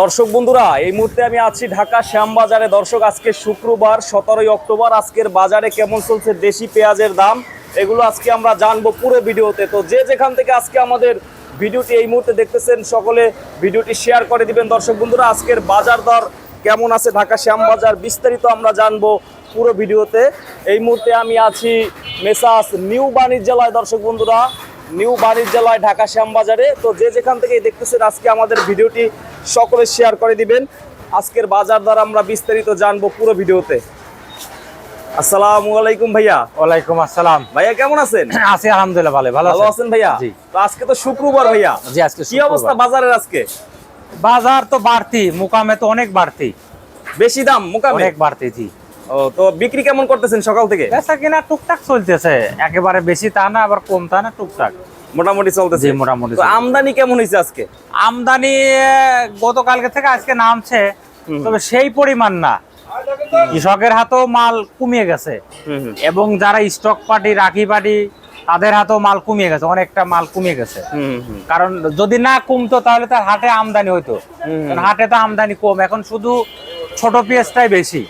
দর্শক বন্ধুরা, এই মুহূর্তে আমি আছি ঢাকা শ্যামবাজারে। দর্শক, আজকে শুক্রবার, সতেরোই অক্টোবর। আজকের বাজারে কেমন চলছে দেশি পেঁয়াজের দাম, এগুলো আজকে আমরা জানব পুরো ভিডিওতে। তো যে যেখান থেকে আজকে আমাদের ভিডিওটি এই মুহূর্তে দেখতেছেন, সকলে ভিডিওটি শেয়ার করে দিবেন। দর্শক বন্ধুরা, আজকের বাজার দর কেমন আছে ঢাকা শ্যামবাজার, বিস্তারিত আমরা জানব পুরো ভিডিওতে। এই মুহূর্তে আমি আছি মেসাস নিউ বাণিজ্যালয় দর্শক বন্ধুরা, নিউ বাণিজ্যালয় ঢাকা শ্যামবাজারে। তো যে যেখান থেকে দেখতেছেন, আজকে আমাদের ভিডিওটি সকলে শেয়ার করে দিবেন। আজকের বাজার দর আমরা বিস্তারিত জানব পুরো ভিডিওতে। আসসালামু আলাইকুম ভাইয়া। ওয়ালাইকুম আসসালাম। ভাইয়া কেমন আছেন? আছি আলহামদুলিল্লাহ ভালো ভালো ভালো আছেন ভাইয়া? জি। তো আজকে তো শুক্রবার ভাইয়া। জি আজকে কি অবস্থা বাজারের আজকে? বাজার তো বাড়তি মুকামে তো অনেক বাড়তি। বেশি দাম মোকামে? অনেক বাড়তি জি। ও তো বিক্রি কেমন করতেছেন সকাল থেকে? বেচা কিনা টুকটাক চলতেছে। একেবারে বেশি তা না আবার কম তা না টুকটাক। মোটামুটি চলতেছে। মোটামুটি আমদানি কেমন হয়েছে আজকে? আমদানি গতকালকে থেকে আজকে নামছে তবে সেই পরিমাণ না। কৃষকের হাতেও মাল কমিয়ে গেছে। এবং যারা স্টক পার্টি রাখি পার্টি তাদের হাতেও মাল কমিয়ে গেছে অনেকটা মাল কমিয়ে গেছে। কারণ যদি না কমতো তাহলে তার হাটে আমদানি হইতো। হাটে তো আমদানি কম। এখন শুধু ছোট পেঁয়াজটাই বেশি।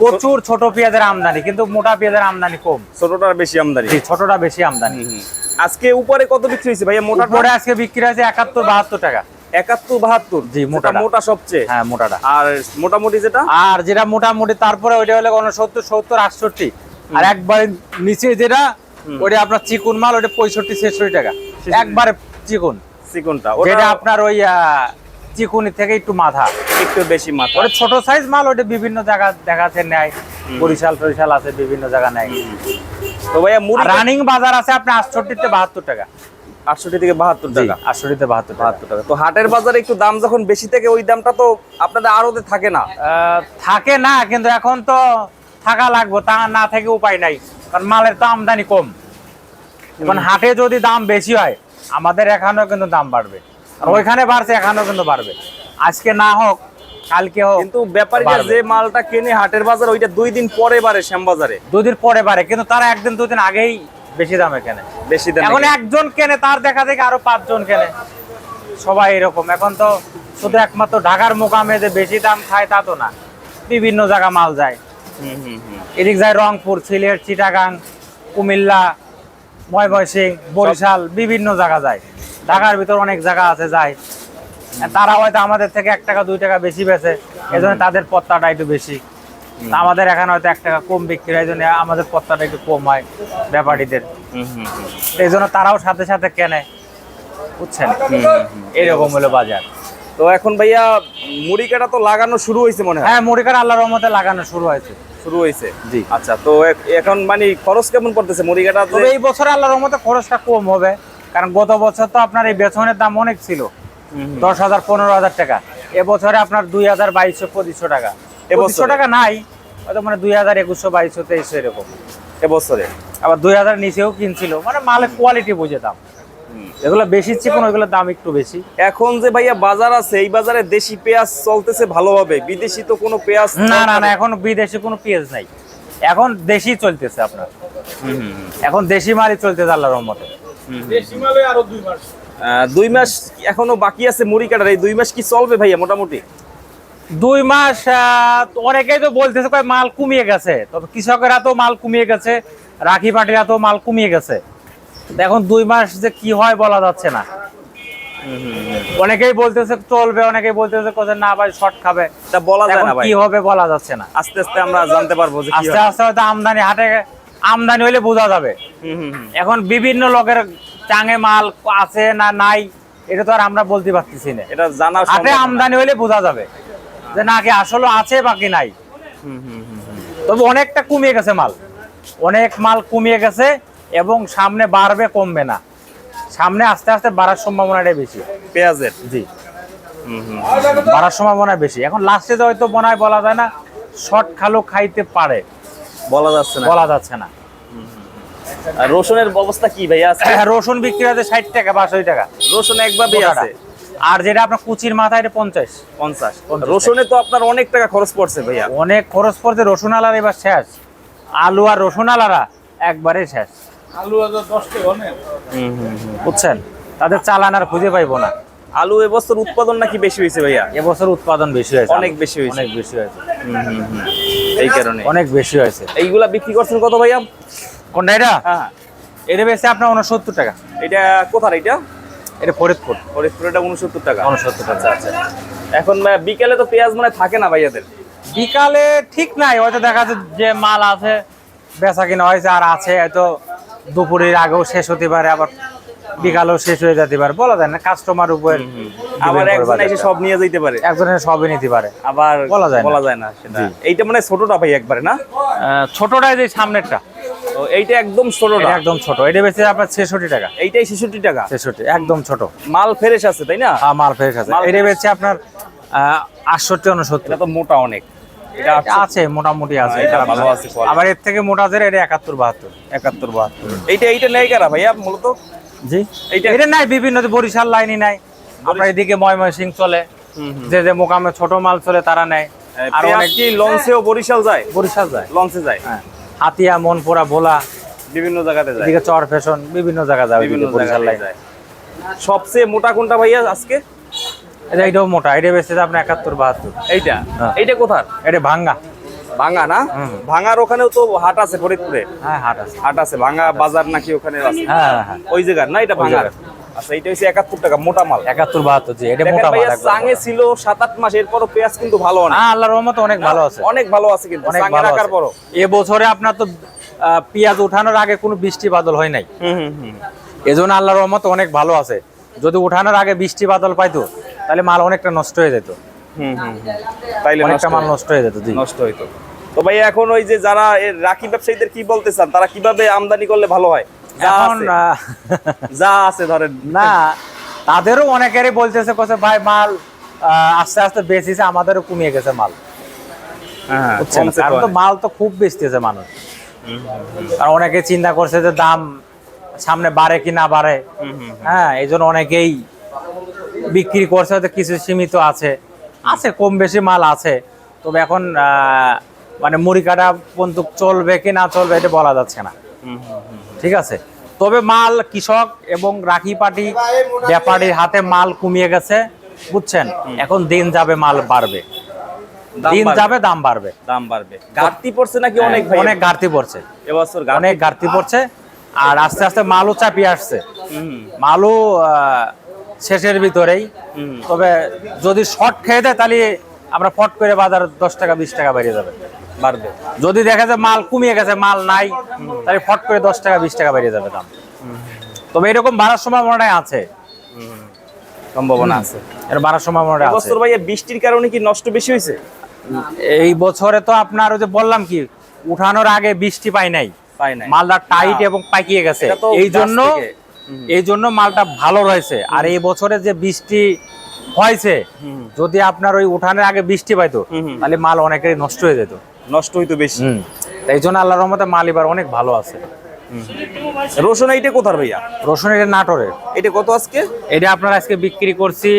প্রচুর ছোট পেঁয়াজের আমদানি কিন্তু মোটা পেঁয়াজের আমদানি কম। ছোটটার বেশি আমদানি। ছোটটা বেশি আমদানি। আজকে উপরে কত বিক্রি হয়েছে ভাইয়া? মোটা উপরে আজকে বিক্রি হয়েছে একাত্তর বাহাত্তর টাকা। একাত্তর বাহাত্তর? জি, মোটাটা। মোটা সবচেয়ে? হ্যাঁ মোটাটা। আর মোটামুটি যেটা? আর যেটা মোটামুটি তারপরে ওইটা হলো উনসত্তর সত্তর আটষট্টি। আর একবারে নিচে যেটা ওইটা আপনার চিকুন মাল ওইটা পঁয়ষট্টি ছেষট্টি টাকা। একবারে চিকুন। চিকনটা। ওটা আপনার ওই চিকুনি থেকে একটু মাথা। একটু বেশি মাথা। ওটা ছোট সাইজ মাল ওটা বিভিন্ন জায়গা দেখাতে নেয়। বরিশাল টরিশাল আছে বিভিন্ন জায়গা নেয়। তো ভাইয়া মুড়ি রানিং বাজার আছে আপনার আটষট্টিতে বাহাত্তর টাকা। আটষট্টি থেকে বাহাত্তর টাকা। আটষট্টিতে বাহাত্তর টাকা। বাহাত্তর টাকা। তো হাটের বাজারে একটু দাম যখন বেশি থাকে ওই দামটা তো আপনাদের আড়তে থাকে না। থাকে না কিন্তু এখন তো থাকা লাগবে তা না থেকে উপায় নাই কারণ মালের তো আমদানি কম। এখন হাটে যদি দাম বেশি হয় আমাদের এখানেও কিন্তু দাম বাড়বে। আর ওইখানে বাড়ছে এখানেও কিন্তু বাড়বে। আজকে না হোক কালকে হোক কিন্তু ব্যাপারীরা যে মালটা কেনে হাটের বাজার ওইটা দুই দিন পরে বাড়ে শ্যামবাজারে। দুদিন পরে বাড়ে কিন্তু তারা একদিন দুই দিন আগেই বেশি দামে কেনে। বেশি দাম এখন একজন কেনে তার দেখা দেখে আরও পাঁচজন কেনে। সবাই এরকম এখন তো শুধু একমাত্র ঢাকার মোকামে যে বেশি দাম খায় তা তো না বিভিন্ন জায়গা মাল যায়। এদিক যায় রংপুর সিলেট চিটাগাং কুমিল্লা ময়মনসিং বরিশাল বিভিন্ন জায়গা যায়। ঢাকার ভিতর অনেক জায়গা আছে যায়। তারা হয়তো আমাদের থেকে এক টাকা দুই টাকা বেশি বেচে এই জন্য তাদের পত্তাটা একটু বেশি। আমাদের এখানে হয়তো এক টাকা কম বিক্রি হয় এই জন্য আমাদের পত্তাটা একটু কম হয় ব্যাপারীদের। এই জন্য তারাও সাথে সাথে কেনে। বুঝছেন? এরকম হলো বাজার। তো এখন ভাইয়া মুড়ি কাটা তো লাগানো শুরু হয়েছে মনে হয়? হ্যাঁ মুড়িকার আল্লাহর রহমতে লাগানো শুরু হয়েছে। শুরু হয়েছে? জি। আচ্ছা তো এখন মানে খরচ কেমন পড়তেছে মুড়ি কাটা এই বছর আল্লাহর রহমতে খরচটা কম হবে। কারণ গত বছর তো আপনার এই বেতনের দাম অনেক ছিল। দশ হাজার পনেরো হাজার টাকা। এবছরে আপনার দুই হাজার বাইশশো পঁচিশশো টাকা। এবছরে? পঁচিশশো টাকা নাই হয়তো মানে দুই হাজার একুশশো বাইশশো তেইশশো এরকম। এবছরে? আবার দুই হাজার নিচেও কিনছিল মানে মালের কোয়ালিটি বুঝে দাম। যেগুলো বেশি চিকন ওইগুলোর দাম একটু বেশি। এখন যে ভাইয়া বাজার আছে এই বাজারে দেশি পেঁয়াজ চলতেছে ভালোভাবে বিদেশি তো কোনো পেঁয়াজ না না না এখন বিদেশি কোনো পেঁয়াজ নাই। এখন দেশি চলতেছে আপনার। এখন দেশি মালই চলতেছে আল্লাহর রহমতে। আহ, দুই মাস। এখনও বাকি আছে মুড়ি কাটার? এই দুই মাস কি চলবে ভাইয়া মোটামুটি? দুই মাস অনেকেই তো বলতেছে কয় মাল কমিয়ে গেছে। তবে কৃষকেরা তো মাল কমিয়ে গেছে রাখি পাটিরা তো মাল কমিয়ে গেছে। এখন দুই মাস যে কি হয় বলা যাচ্ছে না। অনেকেই বলতেছে চলবে অনেকেই বলতেছে কোথায় না ভাই শর্ট খাবে। তা বলা যায় না কি হবে বলা যাচ্ছে না। আস্তে আস্তে আমরা জানতে পারব যে আস্তে আস্তে হয়তো আমদানি হাটে আমদানি হইলে বোঝা যাবে। এখন বিভিন্ন লোকের চাঙে মাল আছে না নাই এটা তো আর আমরা বলতে পারতেছি না। এটা জানা হাটে আমদানি হইলে বোঝা যাবে যে নাকি আসলে আছে বাকি নাই। তবে অনেকটা কমিয়ে গেছে মাল। অনেক মাল কমিয়ে গেছে এবং সামনে বাড়বে কমবে না। সামনে আস্তে আস্তে বাড়ার সম্ভাবনাটাই বেশি। পেঁয়াজের? জি। বাড়ার সম্ভাবনা বেশি। এখন লাস্টে হয়তো বনায় বলা যায় না শর্ট খালো খাইতে পারে। বলা যাচ্ছে না। বলা যাচ্ছে না। রসুনের অবস্থা কি ভাইয়া আজকে? রসুন বিক্রি হচ্ছে ষাট টাকা বাষট্টি টাকা। রসুন একভাবেই। আছে। আর যেটা আপনার কুচির মাথায় এটা পঞ্চাশ। পঞ্চাশ। রসুনে তো আপনার অনেক টাকা খরচ পড়ছে ভাইয়া। অনেক খরচ পড়ছে রসুন আলার এবার শেষ। আলু আর রসুন আলারা একবারে শেষ। হুম, হুম, হুম। বুঝছেন? তাদের চালান আর খুঁজে পাইবো না। আলু এবছর উৎপাদন নাকি বেশি হয়েছে ভাইয়া? এবছর উৎপাদন বেশি হয়েছে। অনেক বেশি হয়েছে। অনেক বেশি হয়েছে। এই কারণে। অনেক বেশি হয়েছে। এইগুলা বিক্রি করছেন কত ভাইয়া? কোনটা এটা? হ্যাঁ এটা বেশি আপনার উনসত্তর টাকা। এটা কোথার এটা? এটা ফরিদপুর। ফরিদপুর এটা উনসত্তর টাকা। উনসত্তর টাকা আচ্ছা আচ্ছা। এখন বিকেলে তো পেঁয়াজ মানে থাকে না ভাইয়াদের? বিকালে ঠিক নাই হয়তো দেখা যাচ্ছে যে মাল আছে বেচা কিনা হয়েছে আর আছে হয়তো দুপুরের আগেও শেষ হতে পারে আবার বিকালেও শেষ হয়ে যেতে পারে। বলা যায় না কাস্টমার উপর আবার একজন এসে সব নিয়ে যেতে পারে। একজন একজনের সবই নিতে পারে। আবার বলা যায় না। বলা যায় না সেটা। এইটা মানে ছোটটা ভাই একবারে না? ছোটটাই যে সামনেরটা। এইটা একদম এটা একদম ছোট। এটা আপনার ছেষট্টি টাকা। এইটাই ছেষট্টি টাকা? ছেষট্টি একদম ছোট। মাল ফ্রেশ আছে তাই না? আহ, মাল ফ্রেশ আছে। এটা আপনার আটষট্টি উনসত্তর। এটা তো মোটা অনেক। এটা আছে মোটামুটি আছে। হ্যাঁ, এটা ভালো আছে আবার এর থেকে মোটা যেটা এটা একাত্তর বাহাত্তর। একাত্তর বাহাত্তর। এইটা এইটা নেই কারা ভাইয়া মূলত? জি? এইটা- এটা নাই বিভিন্ন বরিশাল লাইনই নাই। আপনার এদিকে ময়মনসিং চলে। যে যে মোকামে ছোট মাল চলে তারা নেয়। আর অনেক কি লঞ্চেও বরিশাল যায়? বরিশাল যায়। লঞ্চে যায়। হ্যাঁ। হাতিয়া মন মনপুরা ভোলা বিভিন্ন জায়গাতে যায়। এদিকে চর ফ্যাশন বিভিন্ন জায়গা যায় বিভিন্ন বরিশাল লাইন সবচেয়ে মোটা কোনটা ভাইয়া আজকে? এটা এটাও মোটা এটা বেশি আপনার একাত্তর বাহাত্তর। এইটা? হ্যাঁ। এইটা কোথার? এটা ভাঙ্গা। ভাঙা না। ভাঙার ওখানেও তো হাট আছে ফরিদপুরে। হ্যাঁ হাট আছে। হাট আছে ভাঙা বাজার নাকি ওখানে আছে? হ্যাঁ হ্যাঁ, হ্যাঁ। ওই জায়গার না? এটা জায়গার। আচ্ছা এটা হচ্ছে একাত্তর টাকা মোটা মাল। একাত্তর বাহাত্তর জি এটা মোটা মাল ভাইয়া ছিল সাত আট মাস এরপরও পেঁয়াজ কিন্তু ভালো অনেক আল্লাহর রহমতে অনেক ভালো আছে। অনেক ভালো আছে কিন্তু অনেক ভালো রাখার পরও। এ আপনার তো পেঁয়াজ উঠানোর আগে কোনো বৃষ্টি বাদল হয় নাই। এজন্য আল্লাহর রহমতে অনেক ভালো আছে। যদি উঠানোর আগে বৃষ্টি বাদল পাইতো তাহলে মাল অনেকটা নষ্ট হয়ে যেত। হুম হুম হুম। তাইলে অনেকটা মাল নষ্ট হয়ে যেত নষ্ট হইতো। তো ভাই এখন ওই যে যারা রাখি ব্যবসায়ীদের কি বলতে চান তারা কীভাবে আমদানি করলে ভালো হয়? এখন যা আছে ধরেন। না তাদেরও অনেকেরই বলতেছে কোসে ভাই মাল আস্তে আস্তে বেশিছে আমাদেরও কমিয়ে গেছে মাল। হ্যাঁ কারণ তো মাল তো খুব বেচতেছে মানুষ। আর অনেকে চিন্তা করছে যে দাম সামনে বাড়ে কি না বাড়ে। হ্যাঁ এই জন্য অনেকেই বিক্রি করছে হয়তো কিছু সীমিত আছে। আছে কম বেশি মাল আছে। তবে এখন আহ, মানে মুড়ি কাটা পর্যন্ত চলবে কি না চলবে এটা বলা যাচ্ছে না। ঠিক আছে? তবে মাল কৃষক এবং রাখি পাটি ব্যাপারীর হাতে মাল কমিয়ে গেছে বুঝছেন? এখন দিন যাবে মাল বাড়বে। দিন যাবে দাম বাড়বে। দাম বাড়বে। ঘাটতি পড়ছে নাকি অনেক অনেক ঘাটতি পড়ছে। এবছর অনেক ঘাটতি পড়ছে। আর আস্তে আস্তে মালও চাপিয়ে আসছে। মালও শেষের ভিতরেই। তবে যদি শর্ট খেয়ে দেয় তাহলে আমরা ফট করে বাজার দশ টাকা বিশ টাকা বেড়ে যাবে। বাড়বে। যদি দেখা যায় মাল কমিয়ে গেছে মাল নাই তাহলে ফট করে দশ টাকা বিশ টাকা বেরিয়ে যাবে দাম। তবে এরকম বাড়ার আছে। সম্ভাবনা আছে। এর বাড়ার আছে। এবছর ভাইয়া বৃষ্টির কারণে কি নষ্ট বেশি হয়েছে? এই বছরে তো আপনার ওই যে বললাম কি উঠানোর আগে বৃষ্টি পাই নাই। পাই নাই। মালটা টাইট এবং পাকিয়ে গেছে। এই জন্য এই জন্য মালটা ভালো রয়েছে। আর এই বছরে যে বৃষ্টি হয়েছে। যদি আপনার ওই উঠানের আগে বৃষ্টি পাইতো। তাহলে মাল অনেকেরই নষ্ট হয়ে যেত। নষ্ট হইতো বেশি। এই জন্য আল্লাহর রহমতে মাল এবার অনেক ভালো আছে। রসুন এইটা কোথার ভাইয়া? রসুন এটা নাটোরের। এটা কত আজকে? এটা আপনার আজকে বিক্রি করছি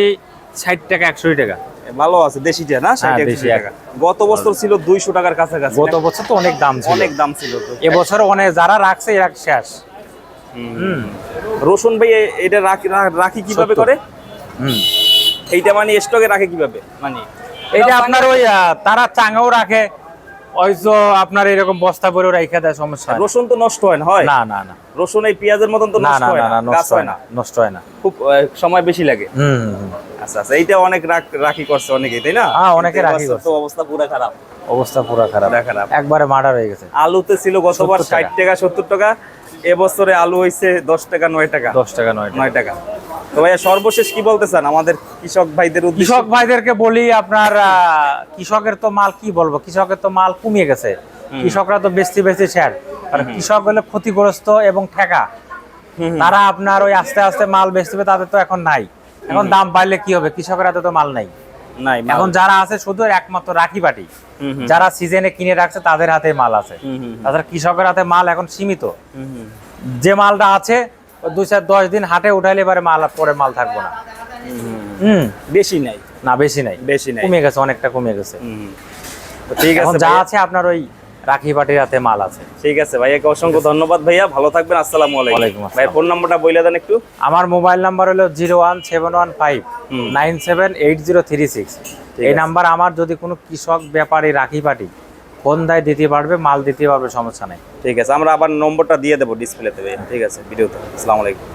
ষাট টাকা একশো টাকা। ভালো আছে দেশিটা না? ষাট হ্যাঁ, একশো দেশি টাকা। গত বছর ছিল দুইশো টাকার কাছাকাছি গত বছর তো অনেক দাম ছিল। অনেক দাম ছিল এবছর অনেক যারা রাখছে এরা শেষ। রসুন ভাই এটা রাখি রাখি কীভাবে করে? হুম। এইটা মানে স্টকে রাখে কীভাবে? মানে এটা আপনার ওই তারা চাঙাও রাখে ওই আপনার এরকম বস্তা ভরে রেখে দেয় সমস্যা রসুন তো নষ্ট হয় না হয়? না না না। রসুন এই পেঁয়াজের মতন তো নষ্ট হয় না না না গাছ হয় না। নষ্ট হয় না। খুব সময় বেশি লাগে। হুম। আচ্ছা আচ্ছা এইটা অনেক রাখ- করছে অনেকেই তাই না? হ্যাঁ, অনেকে রাখি করছে। তো অবস্থা পুরো খারাপ। অবস্থা পুরো খারাপ। একবারে মার্ডার হয়ে গেছে। আলুতে ছিল গতবার 70 ষাট। টাকা সত্তর টাকা এবছরে আলু হইছে দশ টাকা নয় টাকা। দশ টাকা নয় টাকা। নয় টাকা। তো ভাইয়া সর্বশেষ কি বলতে চান আমাদের কৃষক ভাইদের কৃষক ভাইদেরকে বলি আপনার কৃষকের তো মাল কি বলব? কৃষকের তো মাল কমিয়ে গেছে। কৃষকরা তো বেশি বেশি শেয়ার। আর কৃষক হলে ক্ষতিগ্রস্ত এবং ঠেকা। তারা আপনার ওই আস্তে আস্তে মাল বেচতে তাদের তো এখন নাই। এখন দাম বাড়লে কি হবে? কৃষকের হাতে তো মাল নাই। নাই এখন যারা আছে শুধু একমাত্র রাখি হুম। যারা সিজনে কিনে রাখছে তাদের হাতে মাল আছে। তাছাড়া কৃষকের হাতে মাল এখন সীমিত। যে মালটা আছে দুই চার দশ দিন হাটে উঠাইলে এবারে মাল পরে মাল থাকব না। হুম বেশি নাই। না বেশি নাই। বেশি নাই। কমে গেছে অনেকটা কমে গেছে। ঠিক আছে যা আছে আপনার ওই রাখি পাটির হাতে মাল আছে। ঠিক আছে ভাইয়াকে অসংখ্য ধন্যবাদ ভাইয়া। ভালো থাকবেন আসসালামু আলাইকুম। ভাই ফোন নাম্বারটা বলে দেন একটু। আমার মোবাইল নাম্বার হলো zero one seven one five. Nine seven eight zero three six. এই নাম্বার আমার যদি কোনো কৃষক ব্যাপারী রাখি পাটি ফোন দেয় দিতে পারবে মাল দিতে পারবে সমস্যা নেই। ঠিক আছে আমরা আবার নম্বরটা দিয়ে দেবো ডিসপ্লেতে ভাইয়া। ঠিক আছে ভিডিওতে। আসসালামু আলাইকুম।